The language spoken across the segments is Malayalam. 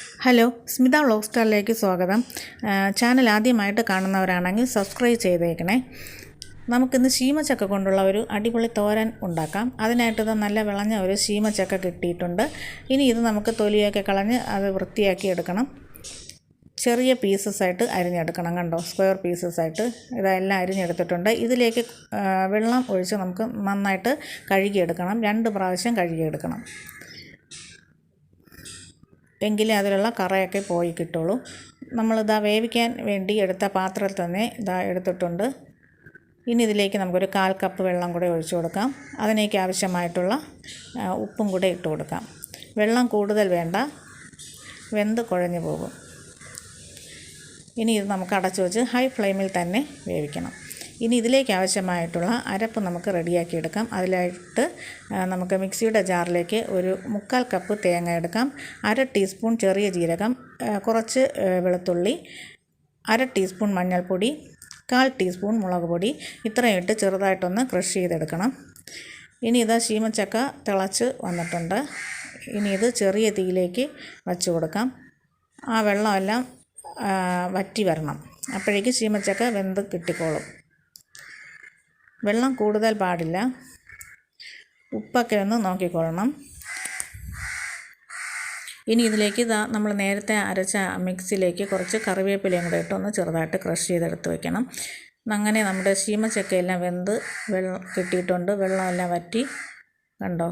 ഹലോ സ്മിത വ്ളോഗ് സ്റ്റാറിലേക്ക് സ്വാഗതം ചാനൽ ആദ്യമായിട്ട് കാണുന്നവരാണെങ്കിൽ സബ്സ്ക്രൈബ് ചെയ്തേക്കണേ. നമുക്കിന്ന് ശീമച്ചക്ക കൊണ്ടുള്ള ഒരു അടിപൊളി തോരൻ ഉണ്ടാക്കാം. അതിനായിട്ട് ഇത് നല്ല വിളഞ്ഞ ഒരു ശീമച്ചക്ക കിട്ടിയിട്ടുണ്ട്. ഇനി ഇത് നമുക്ക് തൊലിയൊക്കെ കളഞ്ഞ് അത് വൃത്തിയാക്കി എടുക്കണം. ചെറിയ പീസസ് ആയിട്ട് അരിഞ്ഞെടുക്കണം കണ്ടോ? സ്ക്വയർ പീസസ് ആയിട്ട്. ഇതെല്ലാം അരിഞ്ഞെടുത്തിട്ടുണ്ട്. ഇതിലേക്ക് വെള്ളം ഒഴിച്ച് നമുക്ക് നന്നായിട്ട് കഴുകിയെടുക്കണം. രണ്ട് പ്രാവശ്യം കഴുകിയെടുക്കണം. എങ്കിലേ അതിലുള്ള കറയൊക്കെ പോയി കിട്ടുള്ളൂ. നമ്മളിതാ വേവിക്കാൻ വേണ്ടി എടുത്ത പാത്രത്തിൽ തന്നെ ഇതാ എടുത്തിട്ടുണ്ട്. ഇനി ഇതിലേക്ക് നമുക്കൊരു കാൽ കപ്പ് വെള്ളം കൂടെ ഒഴിച്ചു കൊടുക്കാം. അതിനേക്ക് ആവശ്യമായിട്ടുള്ള ഉപ്പും കൂടെ ഇട്ട് കൊടുക്കാം. വെള്ളം കൂടുതൽ വേണ്ട. വെന്ത് കുഴഞ്ഞു പോകും. ഇനി ഇത് നമുക്ക് അടച്ചു വെച്ച് ഹൈ ഫ്ലെയിമിൽ തന്നെ വേവിക്കണം. ഇനി ഇതിലേക്ക് ആവശ്യമായിട്ടുള്ള അരപ്പ് നമുക്ക് റെഡിയാക്കി എടുക്കാം അതിലായിട്ട് നമുക്ക് മിക്സിയുടെ ജാറിലേക്ക് ഒരു മുക്കാൽ കപ്പ് തേങ്ങ എടുക്കാം. അര ടീസ്പൂൺ ചെറിയ ജീരകം കുറച്ച് വെളുത്തുള്ളി അര ടീസ്പൂൺ മഞ്ഞൾപ്പൊടി കാൽ ടീസ്പൂൺ മുളക് പൊടി ഇത്രയും ഇട്ട് ചെറുതായിട്ടൊന്ന് ക്രഷ് ചെയ്തെടുക്കണം. ഇനി ഇത് ശീമച്ചക്ക തിളച്ച് വന്നിട്ടുണ്ട്. ഇനി ഇത് ചെറിയ തീയിലേക്ക് വച്ച് കൊടുക്കാം. ആ വെള്ളമെല്ലാം വറ്റി വരണം. അപ്പോഴേക്ക് ചീമച്ചക്ക വെന്ത് കിട്ടിക്കോളും. വെള്ളം കൂടുതൽ പാടില്ല. ഉപ്പൊക്കെ ഒന്ന് നോക്കിക്കൊള്ളണം. ഇനി ഇതിലേക്ക് ഇതാ നമ്മൾ നേരത്തെ അരച്ച മിക്സിയിലേക്ക് കുറച്ച് കറിവേപ്പിലയും കൂടെ ഇട്ട് ഒന്ന് ചെറുതായിട്ട് ക്രഷ് ചെയ്തെടുത്ത് വെക്കണം. അങ്ങനെ നമ്മുടെ ശീമച്ചക്കയെല്ലാം വെന്ത് വെള്ളം കിട്ടിയിട്ടുണ്ട്. വെള്ളമെല്ലാം വറ്റി കണ്ടോ?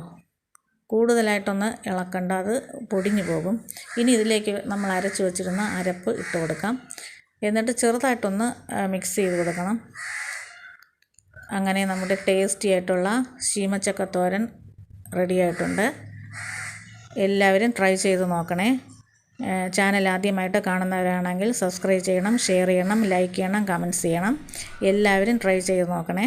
കൂടുതലായിട്ടൊന്ന് ഇളക്കണ്ട അത് പൊടിഞ്ഞു പോകും. ഇനി ഇതിലേക്ക് നമ്മൾ അരച്ച് വെച്ചിരുന്ന അരപ്പ് ഇട്ട് കൊടുക്കാം. എന്നിട്ട് ചെറുതായിട്ടൊന്ന് മിക്സ് ചെയ്ത് കൊടുക്കണം. അങ്ങനെ നമ്മുടെ ടേസ്റ്റി ആയിട്ടുള്ള ശീമച്ചക്കത്തോരൻ റെഡി ആയിട്ടുണ്ട്. എല്ലാവരും ട്രൈ ചെയ്ത് നോക്കണേ. ചാനൽ ആദ്യമായിട്ട് കാണുന്നവരാണെങ്കിൽ സബ്സ്ക്രൈബ് ചെയ്യണം ഷെയർ ചെയ്യണം ലൈക്ക് ചെയ്യണം കമന്റ്സ് ചെയ്യണം. എല്ലാവരും ട്രൈ ചെയ്ത് നോക്കണേ.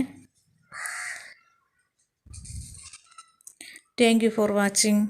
Thank you for watching